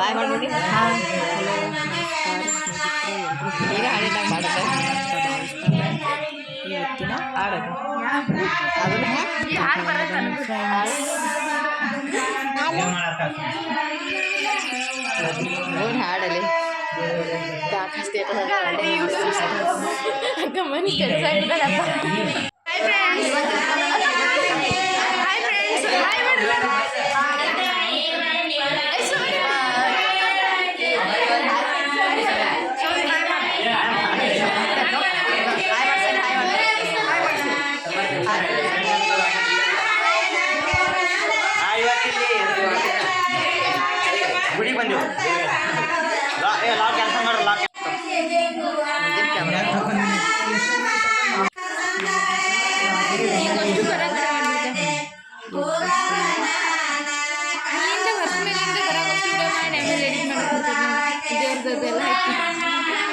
ಬಾಯ್ hello ಇವತ್ತಿನ ಹಾಡೋದು ಅದನ್ನ ಓನ್ ಹಾಡಲಿ ಸಾಕಷ್ಟು ಕೆಲಸ ಗುಡಿ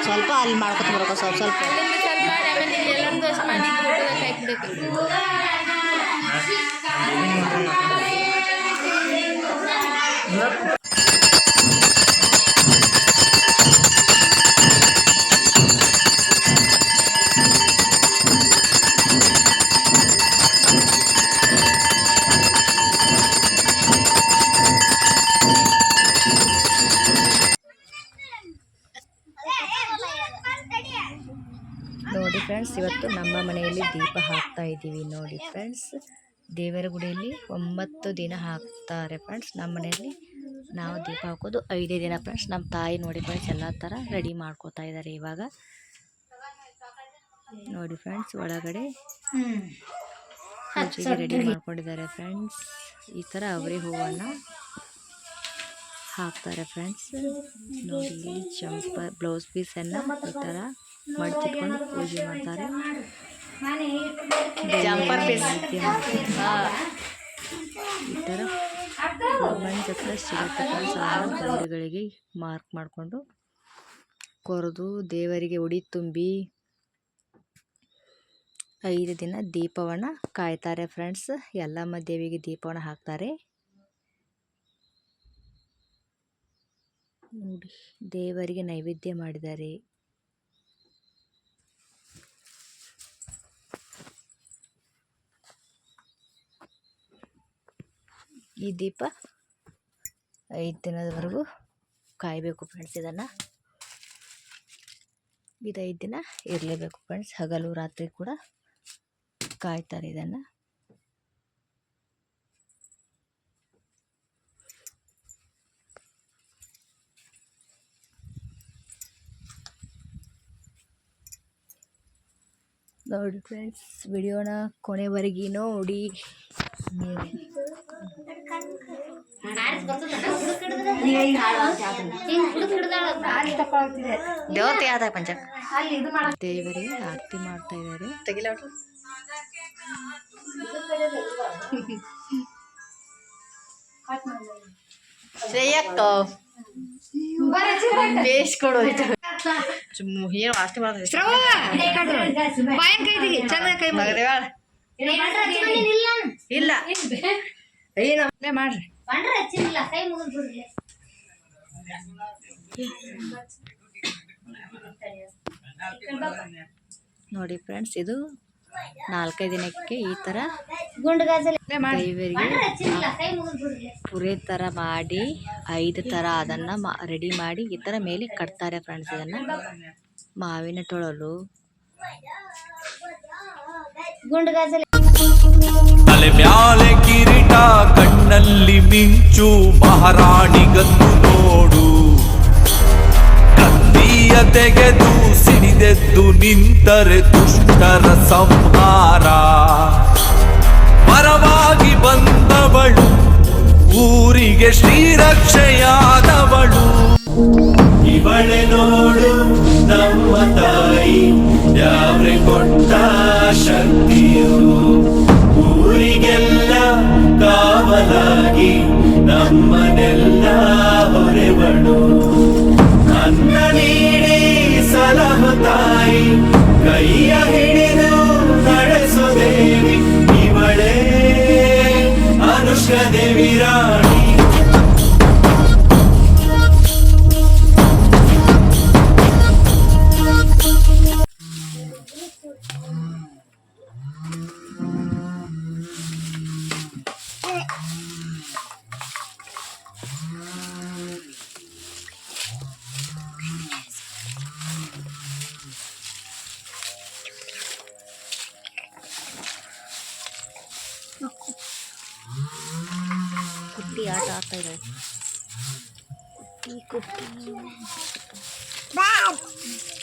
ಸ್ವಲ್ಪ ಅಲ್ಲಿ ಮಾಡ್ಕೊತ ಬರ್ಬೇಕು ಸ್ವಲ್ಪ ಸ್ವಲ್ಪ ಫ್ರೆಂಡ್ಸ್ ಇವತ್ತು ನಮ್ಮ ಮನೆಯಲ್ಲಿ ದೀಪ ಹಾಕ್ತಾ ಇದ್ದೀವಿ ನೋಡಿ ಫ್ರೆಂಡ್ಸ್ ದೇವರ ಗುಡಿಯಲ್ಲಿ ಒಂಬತ್ತು ದಿನ ಹಾಕ್ತಾರೆ ಫ್ರೆಂಡ್ಸ್ ನಮ್ಮ ಮನೆಯಲ್ಲಿ ನಾವು ದೀಪ ಹಾಕೋದು ಐದೇ ದಿನ ಫ್ರೆಂಡ್ಸ್ ನಮ್ಮ ತಾಯಿ ನೋಡಿ ಫ್ರೆಂಡ್ಸ್ ಎಲ್ಲ ಥರ ರೆಡಿ ಮಾಡ್ಕೋತಾ ಇದ್ದಾರೆ ಇವಾಗ. ನೋಡಿ ಫ್ರೆಂಡ್ಸ್ ಒಳಗಡೆ ಪೂಜೆಗೆ ರೆಡಿ ಮಾಡ್ಕೊಂಡಿದ್ದಾರೆ ಫ್ರೆಂಡ್ಸ್ ಈ ಥರ ಅವರಿ ಹೂವನ್ನು ಹಾಕ್ತಾರೆ ಫ್ರೆಂಡ್ಸ್ ನೋಡಿ ಚಂಪ ಬ್ಲೌಸ್ ಪೀಸನ್ನು ಈ ಥರ ಮಡ್ಚಿಟ್ಕೊಂಡು ಪೂಜೆ ಮಾಡ್ತಾರೆ ಜಂಪರ್ ಪೀಸ್ ಈ ಥರ ಗೌರ್ಮೆಂಟ್ ಹತ್ರ ಸಾರ ಸಾಲ ಗೋಡೆಗಳಿಗೆ ಮಾರ್ಕ್ ಮಾಡಿಕೊಂಡು ಕೊರೆದು ದೇವರಿಗೆ ಉಡಿ ತುಂಬಿ ಐದು ದಿನ ದೀಪವನ್ನು ಕಾಯ್ತಾರೆ ಫ್ರೆಂಡ್ಸ್ ಎಲ್ಲಮ್ಮ ದೇವಿಗೆ ದೀಪವನ್ನು ಹಾಕ್ತಾರೆ. ನೋಡಿ ದೇವರಿಗೆ ನೈವೇದ್ಯ ಮಾಡಿದ್ದಾರೆ. ಈ ದೀಪ ಐದು ದಿನದವರೆಗೂ ಕಾಯಬೇಕು ಫ್ರೆಂಡ್ಸ್ ಇದನ್ನು. ಇದು ಐದು ದಿನ ಇರಲೇಬೇಕು ಫ್ರೆಂಡ್ಸ್ ಹಗಲು ರಾತ್ರಿ ಕೂಡ ಕಾಯ್ತಾರೆ ಇದನ್ನು. ನೋಡಿ ಫ್ರೆಂಡ್ಸ್ ವಿಡಿಯೋನ ಕೊನೆವರೆಗೂ ನೋಡಿ. ದೇವತೆ ಆದ ಪಂಚ ದೇವರಿಗೆ ಆರತಿ ಮಾಡ್ತಾ ಇದ್ದಾರೆ ತೆಗಿಲ ಶ್ರೇಯಕ್ಕ ಬೇಸ್ ಕೊಡು ಏನು ಆಸ್ತಿ ಮಾಡ್ತಾರೆ ಮಗದೇವಾಳ ಇಲ್ಲ ಮಾಡ್ರಿ. ನೋಡಿ ಫ್ರೆಂಡ್ಸ್ ಇದು ನಾಲ್ಕೈದು ದಿನಕ್ಕೆ ಈ ಥರ ಮಾಡ್ರಿ. ದೇವರಿಗೆ ಪುರಿ ತರ ಮಾಡಿ ಐದು ತರ ಅದನ್ನ ರೆಡಿ ಮಾಡಿ ಈ ತರ ಮೇಲೆ ಕಟ್ತಾರೆ ಫ್ರೆಂಡ್ಸ್ ಇದನ್ನ. ಮಾವಿನ ಟೊಳಲು ತಲೆ ಮ್ಯಾಲೆ ಕಿರೀಟ, ಕಣ್ಣಲ್ಲಿ ಮಿಂಚು ಮಹಾರಾಣಿಗತ್ತು ನೋಡು. ಕತ್ತಿಯ ತೆಗೆದು, ಸಿಡಿದೆದ್ದು ನಿಂತರೆ ದುಷ್ಟರ ಸಂಹಾರ. ಪರವಾಗಿ ಬಂದವಳು, ಊರಿಗೆ ಶ್ರೀರಕ್ಷೆಯಾದವಳು. ಇವಳೆ ನೋಡು ನಮ್ಮ ತಾಯಿ, ಯಾವ್ರೆ ಕೊಟ್ಟ ಶಕ್ತಿಯು. ಆಗ್ತಾ ಇದ್ದಾವೆ Bye.